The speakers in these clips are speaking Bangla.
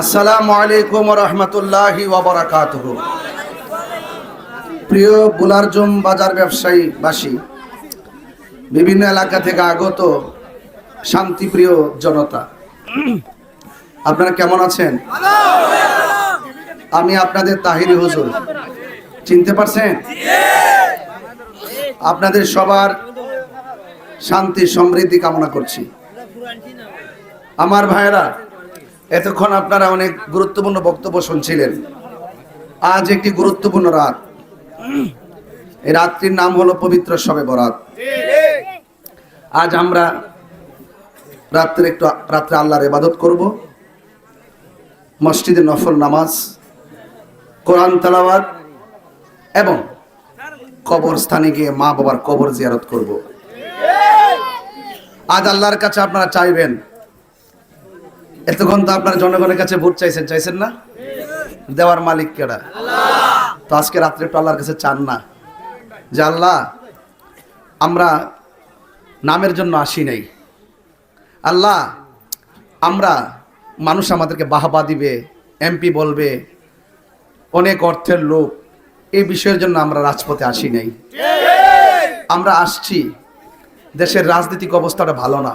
আসসালামু আলাইকুম রহমতুল্লাহি ওবরাকাতুহ প্রিয় বুলারজম বাজার ব্যবসায়ী বাসী বিভিন্ন এলাকা থেকে আগত শান্তিপ্রিয় জনতা, আপনারা কেমন আছেন? আমি আপনাদের তাহিরি হুজুর। চিনতে পারছেন? আপনাদের সবার শান্তি, সমৃদ্ধি কামনা করছি। আমার ভাইয়েরা এতক্ষণ আপনারা অনেক গুরুত্বপূর্ণ বক্তব্য শুনছিলেন। আজ একটি গুরুত্বপূর্ণ রাত। এই রাত্রির নাম হলো পবিত্র সবে বরাত। আজ আমরা রাত্রে একটু রাত্রে আল্লাহর ইবাদত করব। মসজিদে নফল নামাজ, কোরআন তালাওয়াত এবং কবরস্থানে গিয়ে মা বাবার কবর জিয়ারত করব। আজ আল্লাহর কাছে আপনারা চাইবেন এতক্ষণ তো আপনারা জনগণের কাছে ভোট চাইছেন চাইছেন না? দেওয়ার মালিক কেডা? তো আজকে রাত্রে একটু আল্লাহর কাছে চান না। যে আল্লাহ, আমরা নামের জন্য আসি নাই। আল্লাহ, আমরা মানুষ আমাদেরকে বাহবা দিবে, এমপি বলবে, অনেক অর্থের লোক, এই বিষয়ের জন্য আমরা রাজপথে আসি নাই। আমরা আসছি, দেশের রাজনৈতিক অবস্থাটা ভালো না।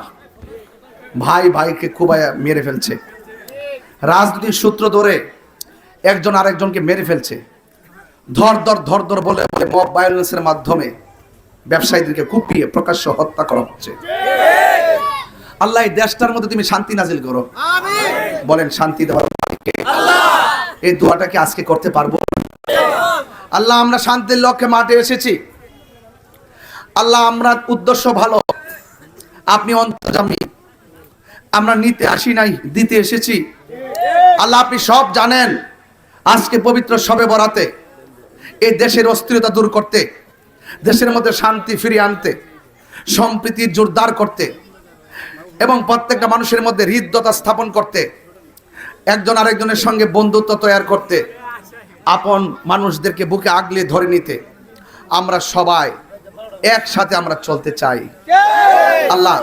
ভাই ভাইকে খুবই মেরে ফেলছে। রাজনীতির সূত্র ধরে একজন আরেকজনকে মেরে ফেলছে। ধর ধর ধর ধর বলে বলে মব ভায়োলেন্সের মাধ্যমে ব্যবসায়ীদেরকে কুপিয়ে প্রকাশ্য হত্যা করা হচ্ছে। আল্লাহ এই দেশটার মধ্যে তুমি শান্তি নাজিল করো। বলেন শান্তি দেওয়ার এই দোয়াটাকে আজকে করতে পারব? আল্লাহ আমরা শান্তির লক্ষ্যে মাঠে এসেছি। আল্লাহ আমরা উদ্দেশ্য ভালো। আপনি অন্তর্জামী। আমরা নিতে আসি নাই, দিতে এসেছি। আল্লাহ, আপনি সব জানেন। আজকে পবিত্র সবে বরাতে এই দেশের অস্থিরতা দূর করতে, দেশের মধ্যে শান্তি ফিরিয়ে আনতে সম্প্রীতি জোরদার করতে এবং প্রত্যেকটা মানুষের মধ্যে হৃদ্যতা স্থাপন করতে, একজন আরেকজনের সঙ্গে বন্ধুত্ব তৈরি করতে, আপন মানুষদেরকে বুকে আগলে ধরে নিতে আমরা সবাই একসাথে আমরা চলতে চাই। আল্লাহ,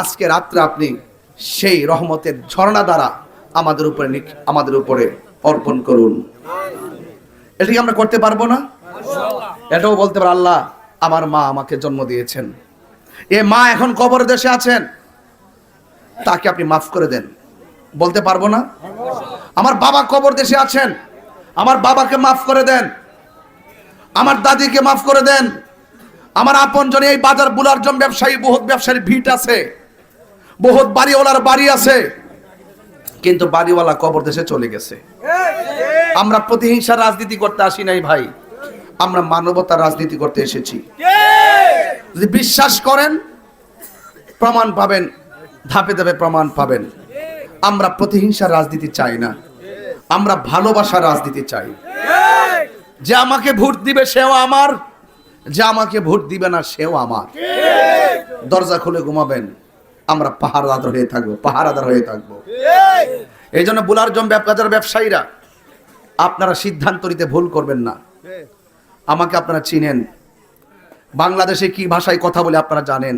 আজকে রাত্রে আপনি সেই রহমতের ঝর্ণা দ্বারা আমাদের উপরে আমাদের উপরে অর্পণ করুন। এটা কি আমরা করতে পারব না? এটাও বলতে পারো, আল্লাহ আমার মা আমাকে জন্ম দিয়েছেন। এ মা এখন কবর দেশে আছেন। তাকে আপনি মাফ করে দেন। বলতে পারব না? আমার বাবা কবর দেশে আছেন। আমার বাবাকে মাফ করে দেন। আমার দাদিকে মাফ করে দেন। আমার আপন জনে এই বাজার বুলার জম ব্যবসায়ী, বহুত ব্যবসায়ীর ভিট আছে। বহুত বাড়িওয়ালার বাড়ি আছে। কিন্তু বাড়িওয়ালা কবর দেশে চলে গেছে। আমরা প্রতিহিংসা রাজনীতি করতে আসি নাই ভাই। আমরা মানবতার রাজনীতি করতে এসেছি। যদি বিশ্বাস করেন, প্রমাণ পাবেন, ধাপে ধাপে প্রমাণ পাবেন। আমরা প্রতিহিংসার রাজনীতি চাই না। আমরা ভালোবাসার রাজনীতি চাই। যে আমাকে ভোট দিবে সেও আমার, যে আমাকে ভোট দিবে না সেও আমার। দরজা খুলে ঘুমাবেন। আমরা পাহারাদার হয়ে থাকব, পাহারাদার হয়ে থাকব। এই জন্য বুলার জম বাজার ব্যবসায়ীরা, আপনারা সিদ্ধান্ত নিতে ভুল করবেন না। আমাকে আপনারা চিনেন। বাংলাদেশে কি ভাষায় কথা বলে আপনারা জানেন?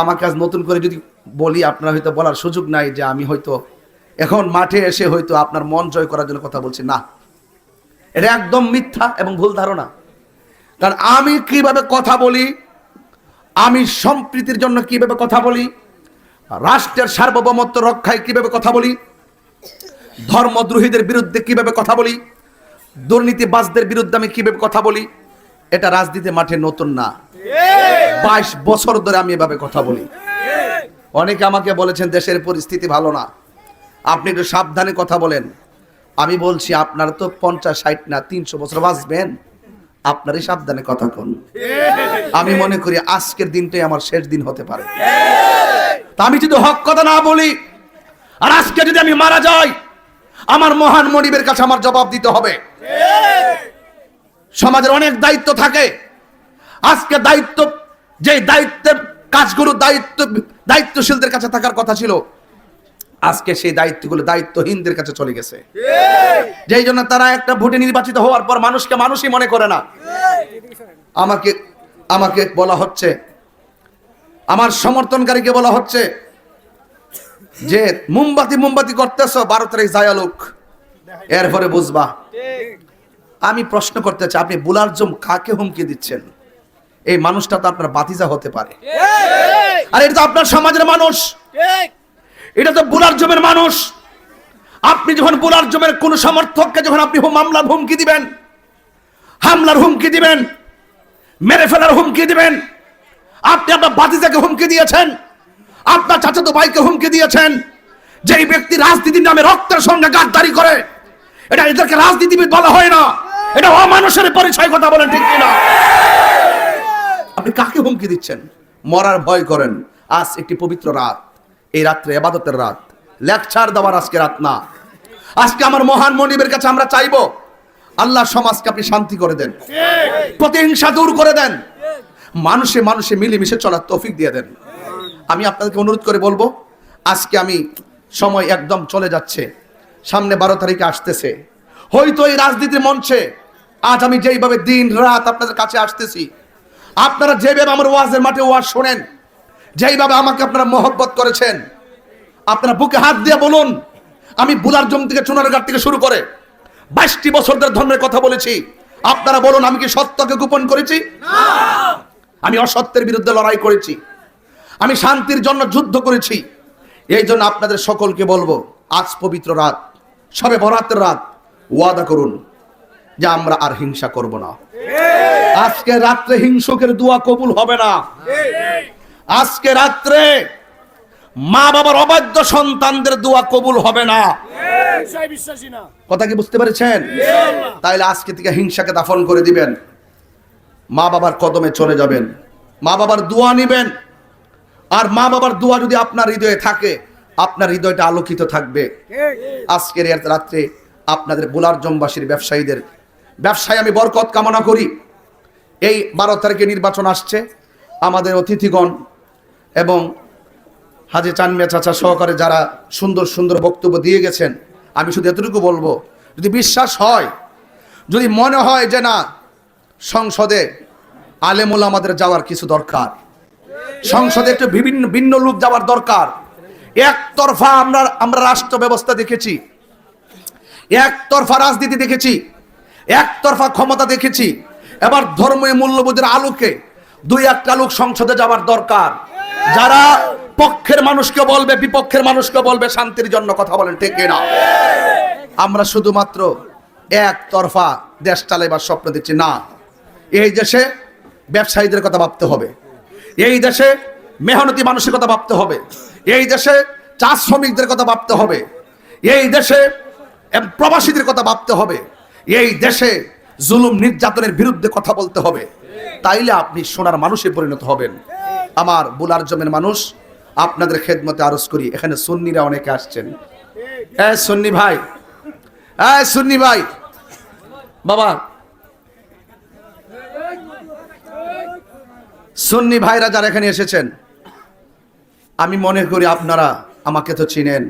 আমাকে আজ নতুন করে যদি বলি, আপনারা হয়তো বলার সুযোগ নাই যে আমি হয়তো এখন মাঠে এসে হয়তো আপনার মন জয় করার জন্য কথা বলছি। না। এটা একদম মিথ্যা এবং ভুল ধারণা। কারণ আমি কীভাবে কথা বলি, আমি সম্প্রীতির জন্য কীভাবে কথা বলি রাষ্ট্রের সার্বভৌমত্ব রক্ষায় কীভাবে কথা বলি? ধর্মদ্রোহীদের বিরুদ্ধে কীভাবে কথা বলি? দুর্নীতিবাজদের বিরুদ্ধে আমি কীভাবে কথা বলি? এটা রাজনীতি মাঠে নতুন না। বাইশ বছর ধরে আমি এভাবে কথা বলি। অনেকে আমাকে বলেছেন, দেশের পরিস্থিতি ভালো না। আপনি একটু সাবধানে কথা বলেন। আমি বলছি, আপনার তো পঞ্চাশ, ষাট না, তিনশো বছর বাঁচবেন। আপনারই সাবধানে কথা কন। আমি মনে করি আজকের দিনটাই আমার শেষ দিন হতে পারে। তা আমি যদি হক কথা না বলি, আর আজকে যদি আমি মারা যাই, আমার মহান মনিবের কাছে আমার জবাব দিতে হবে। সমাজের অনেক দায়িত্ব থাকে। আজকে দায়িত্ব যে দায়িত্বের কাজগুলো দায়িত্ব দায়িত্বশীলদের কাছে থাকার কথা ছিল আজকে সেই দায়িত্বগুলো দায়িত্বহীনদের কাছে চলে গেছে। যেই জন্য তারা একটা ভোটে নির্বাচিত হওয়ার পর মানুষকে মানুষই মনে করে না। আমাকে আমাকে বলা হচ্ছে আমার সমর্থনকারীকে বলা হচ্ছে যে মোমবাতি মোমবাতি করতেছ বারো তারিখ যায় লোক এরপরে বুঝবা আমি প্রশ্ন করতে চাই আপনি বুলারজম কাকে হুমকি দিচ্ছেন? এই মানুষটা তো আপনার বাতিজা হতে পারে। আর এটা তো আপনার সমাজের মানুষ। এটা তো বুলার জমের মানুষ। আপনি যখন বুলারজমের কোন সমর্থককে যখন আপনি মামলার হুমকি দিবেন, হামলার হুমকি দিবেন, মেরে ফেলার হুমকি দিবেন, আপনি আপনার বাতিজাকে হুমকি দিয়েছেন, আপনার চাচাতো ভাইকে হুমকি দিয়েছেন, যেই ব্যক্তি রাজনীতির নামে রক্তের সঙ্গে গাদ্দারি করে, এটা এদেরকে রাজনীতিবিদ বলা হয় না। এটা অমানুষের পরিচয় কথা বলেন ঠিক কিনা। আপনি কাকে হুমকি দিচ্ছেন? মরার ভয় করেন। আজ একটি পবিত্র রাত। এই রাত্রে এবাদতের রাত। লেকচার দেওয়ার আজকে রাত না। আজকে আমার মহান মনিবের কাছে আমরা চাইব, আল্লাহ সমাজকে আপনি শান্তি করে দেন। প্রতিহিংসা দূর করে দেন। মানুষে মানুষে মিলেমিশে চলার তৌফিক দিয়ে দেন। আমি আপনাদেরকে অনুরোধ করে বলব, আজকে আমি সময় একদম চলে যাচ্ছে। সামনে বারো তারিখে আসতেছে। হয়তো এই রাজনীতির মঞ্চে আজ আমি যেইভাবে দিন রাত আপনাদের কাছে আসতেছি, আপনারা যেভাবে আমার ওয়াজের মাঠে ওয়াজ শোনেন যেইভাবে আমাকে আপনারা মহব্বত করেছেন আপনারা বুকে হাত দিয়ে বলুন আমি বুলার জম থেকে চুনার চুনারঘাট থেকে শুরু করে বাইশটি বছর ধরে ধর্মের কথা বলেছি। আপনারা বলুন আমি কি সত্যকে গোপন করেছি? আমি অসত্যের বিরুদ্ধে লড়াই করেছি। আমি শান্তির জন্য যুদ্ধ করেছি। এই জন্য আপনাদের সকলকে বলব আজ পবিত্র রাত সবে বরাতের রাত ওয়াদা করুন যে আমরা আর হিংসা করব না। আজকে রাত্রে হিংসুকের দোয়া কবুল হবে না। আজকে রাত্রে মা বাবার অবাধ্য সন্তানদের দোয়া কবুল হবে না। কথা কি বুঝতে পেরেছেন? তাইলে আজকে থেকে হিংসাকে দাফন করে দিবেন। মা বাবার কদমে চলে যাবেন। মা বাবার দোয়া নিবেন। আর মা বাবার দোয়া যদি আপনার হৃদয়ে থাকে, আপনার হৃদয়টা আলোকিত থাকবে। আজকের রাত্রে আপনাদের বুলার জমবাসীর ব্যবসায়ীদের ব্যবসায় আমি বরকত কামনা করি। এই বারো তারিখে নির্বাচন আসছে। আমাদের অতিথিগণ এবং হাজি চানমিয়া চাচা সহকারে যারা সুন্দর সুন্দর বক্তব্য দিয়ে গেছেন, আমি শুধু এতটুকু বলব, যদি বিশ্বাস হয়, যদি মনে হয় যে না, সংসদে আলেমুল আমাদের যাওয়ার কিছু দরকার, সংসদে একটু বিভিন্ন, ভিন্ন লোক যাওয়ার দরকার, একতরফা আমরা আমরা রাষ্ট্র ব্যবস্থা দেখেছি, একতরফা রাজনীতি দেখেছি, একতরফা ক্ষমতা দেখেছি, এবার ধর্মীয় মূল্যবোধের আলোকে দুই একটা লোক সংসদে যাওয়ার দরকার। যারা পক্ষের মানুষকে বলবে, বিপক্ষের মানুষকে বলবে, শান্তির জন্য কথা বলেন, ঠিক না আমরা শুধুমাত্র একতরফা দেশ চালাইবার স্বপ্ন দিচ্ছি, না। এই দেশে ব্যবসায়ীদের কথা ভাবতে হবে। এই দেশে মেহনতি মানুষের কথা ভাবতে হবে। এই দেশে চা শ্রমিকদের কথা ভাবতে হবে। এই দেশে প্রবাসীদের কথা ভাবতে হবে। এই দেশে জুলুম নির্যাতনের বিরুদ্ধে কথা বলতে হবে। তাইলে আপনি সোনার মানুষে পরিণত হবেন। আমার বুলার জমের মানুষ আপনাদের খেদমতে আরজ করি। এখানে সুন্নিরা অনেকে আসছেন। হ্যাঁ সুন্নি ভাই হ্যাঁ সুন্নি ভাই বাবা সুন্নি ভাইরা যারা এখানে এসেছেন আমি মনে করি আপনারা আমাকে তো চিনেন।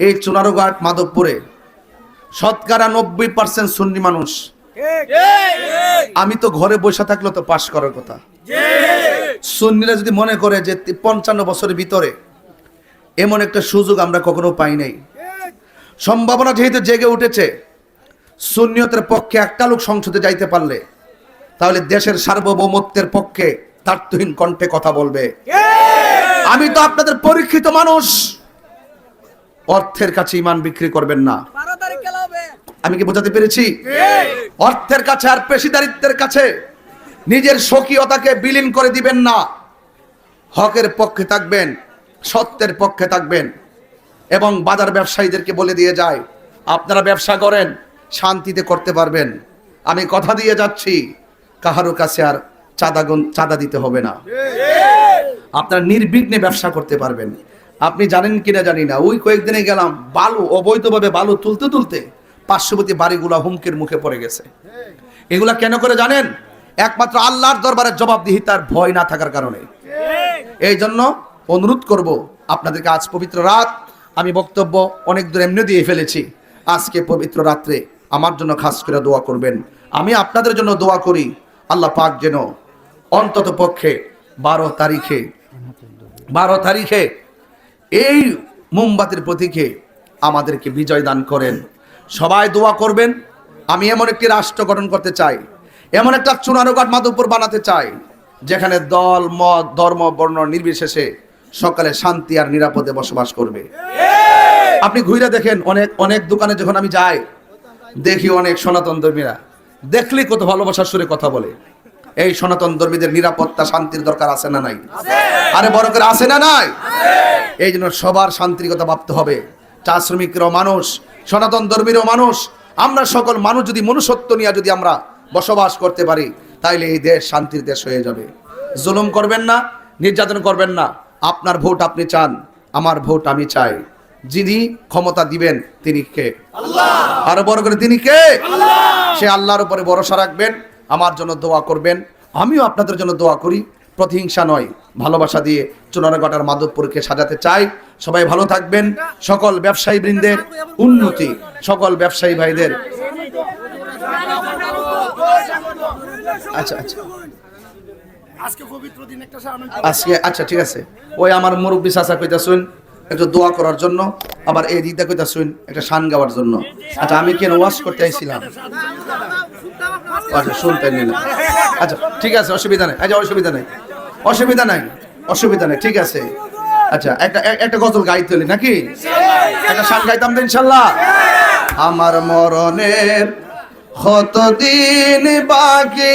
এই চুনারুঘাট মাধবপুরে শতকরা নব্বই পার্সেন্ট সুন্নি মানুষ। আমি তো ঘরে বসে থাকলে তো পাশ করার কথা। সুন্নিরা যদি মনে করে যে পঞ্চান্ন বছরের ভিতরে এমন একটা সুযোগ আমরা কখনো পাই নাই। সম্ভাবনা যেহেতু জেগে উঠেছে সুন্নিয়তের পক্ষে একটা লোক সংসদে যাইতে পারলে তাহলে দেশের সার্বভৌমত্বের পক্ষে তার্থহীন কণ্ঠে কথা বলবে। আমি তো আপনাদের পরীক্ষিত মানুষ। অর্থের কাছে ইমান বিক্রি করবেন না। আমি কি বোঝাতে পেরেছি? অর্থের কাছে আর পেশিদারিত্বের কাছে নিজের স্বকীয়তাকে বিলীন করে দিবেন না। হকের পক্ষে থাকবেন, সত্যের পক্ষে থাকবেন এবং বাজার ব্যবসায়ীদেরকে বলে দিয়ে যায়, আপনারা ব্যবসা করেন, শান্তিতে করতে পারবেন। আমি কথা দিয়ে যাচ্ছি কাহারও কাছে আর চাঁদাগুন চাঁদা দিতে হবে না। আপনারা নির্বিঘ্নে ব্যবসা করতে পারবেন। আপনি জানেন কিনা জানি না, ওই কয়েকদিনে গেলাম, বালু, অবৈধভাবে বালু তুলতে তুলতে পার্শ্ববর্তী বাড়িগুলা হুমকির মুখে পড়ে গেছে। এগুলা কেন করে জানেন? একমাত্র আল্লাহর দরবারে জবাবদিহিতার ভয় না থাকার কারণে। এই জন্য অনুরোধ করব আপনাদেরকে আজ পবিত্র রাত, আমি বক্তব্য অনেক দূর এমনি দিয়ে ফেলেছি। আজকে পবিত্র রাত্রে আমার জন্য খাস করে দোয়া করবেন। আমি আপনাদের জন্য দোয়া করি, আল্লাহ পাক যেন অন্তত পক্ষে বারো তারিখে বারো তারিখে এই মোমবাতির প্রতীকে আমাদেরকে বিজয় দান করেন। সবাই দোয়া করবেন। আমি এমন একটি রাষ্ট্র গঠন করতে চাই এমন একটা চুনারুঘাট মাধবপুর বানাতে চাই, যেখানে দল, মত, ধর্ম, বর্ণ নির্বিশেষে সকালে শান্তি আর নিরাপদে বসবাস করবে। আপনি ঘুরে দেখেন, অনেক অনেক দোকানে যখন আমি যাই, দেখি অনেক সনাতন ধর্মীরা। দেখলেই কত ভালোবাসার সুরে কথা বলে। এই সনাতন ধর্মীদের নিরাপত্তা, শান্তির দরকার আছে না নাই? আরে বড় করে আছে না নাই? এই জন্য সবার শান্তির কথা ভাবতে হবে। চা শ্রমিকরাও মানুষ, সনাতন ধর্মীরও মানুষ। আমরা সকল মানুষ যদি মনুষ্যত্ব নিয়ে যদি আমরা বসবাস করতে পারি তাইলে এই দেশ শান্তির দেশ হয়ে যাবে। জুলুম করবেন না নির্যাতন করবেন না। আপনার ভোট আপনি চান আমার ভোট আমি চাই। যিনি ক্ষমতা দিবেন তিনি কে? আরও বড় করে তিনি কে? সে আল্লাহর উপরে ভরসা রাখবেন আমার জন্য দোয়া করবেন। আমিও আপনাদের জন্য দোয়া করি প্রতিহিংসা নয় ভালোবাসা দিয়ে চুনারঘাটার মাধবপুরকে সাজাতে চাই। সবাই ভালো থাকবেন সকল ব্যবসায়ী বৃন্দের উন্নতি সকল ব্যবসায়ী ভাইদের। আচ্ছা আচ্ছা। আজকে আচ্ছা ঠিক আছে। ওই আমার মুরব্বী চাচা কইতা শুন একটু দোয়া করার জন্য আবার এই দিদা কইতা শুন একটা শান গাওয়ার জন্য। আচ্ছা আমি কেন ওয়াশ করতে আইছিলাম? আচ্ছা শুনতেন না। আচ্ছা ঠিক আছে অসুবিধা নেই। আচ্ছা অসুবিধা নেই। অসুবিধা নাই অসুবিধা নেই ঠিক আছে। আচ্ছা একটা একটা গজল গাইতে হলি নাকি? একটা শান গাইতাম তো ইনশাল্লাহ। আমার মরণের কতদিন বাকি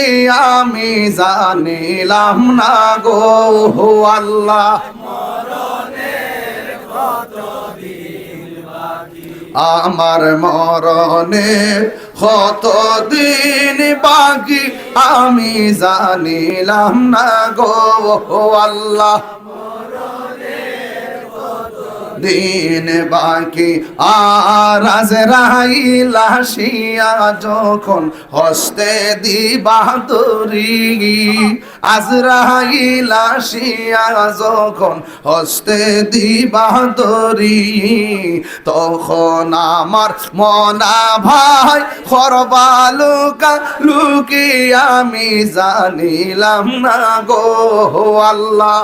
আমি জানিলাম না গো হো আল্লাহ। আমার মরণের কতদিন বাকি আমি জানিলাম না গো আল্লাহ। দিন বাকি। আর আজ রাইলা শিয়া যখন হস্তে দিবা তরি আজ রাইলা শিয়া যখন হস্তে দিবা তরি তখন আমার মনা ভাই খরবা লুকা লুকি আমি জানিলাম না গো আল্লাহ।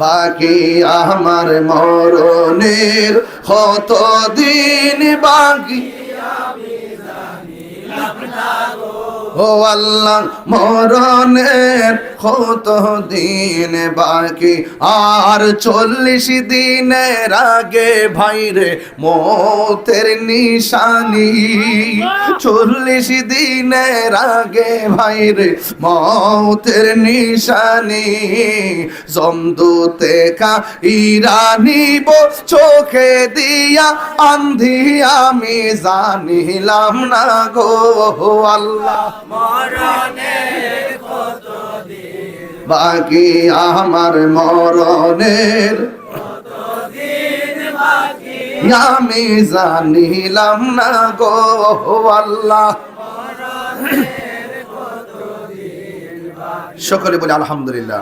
বাকি আমার মরণের কত দিন বাকি? ও আল্লাহ, মরণের কত দিন বাকি? আর চল্লিশ দিনের আগে ভাইরে মতের নিশানি। চল্লিশ দিনের আগে ভাইরে মতের নিশানি। জমদুতে কা ইরানিব চোখে দিয়া আন্ধি আমি জানিলাম না গো আল্লাহ। বাকি আমার মরণের আমি জানিলাম না গো আল্লাহ। সকলে বলে আলহামদুলিল্লাহ।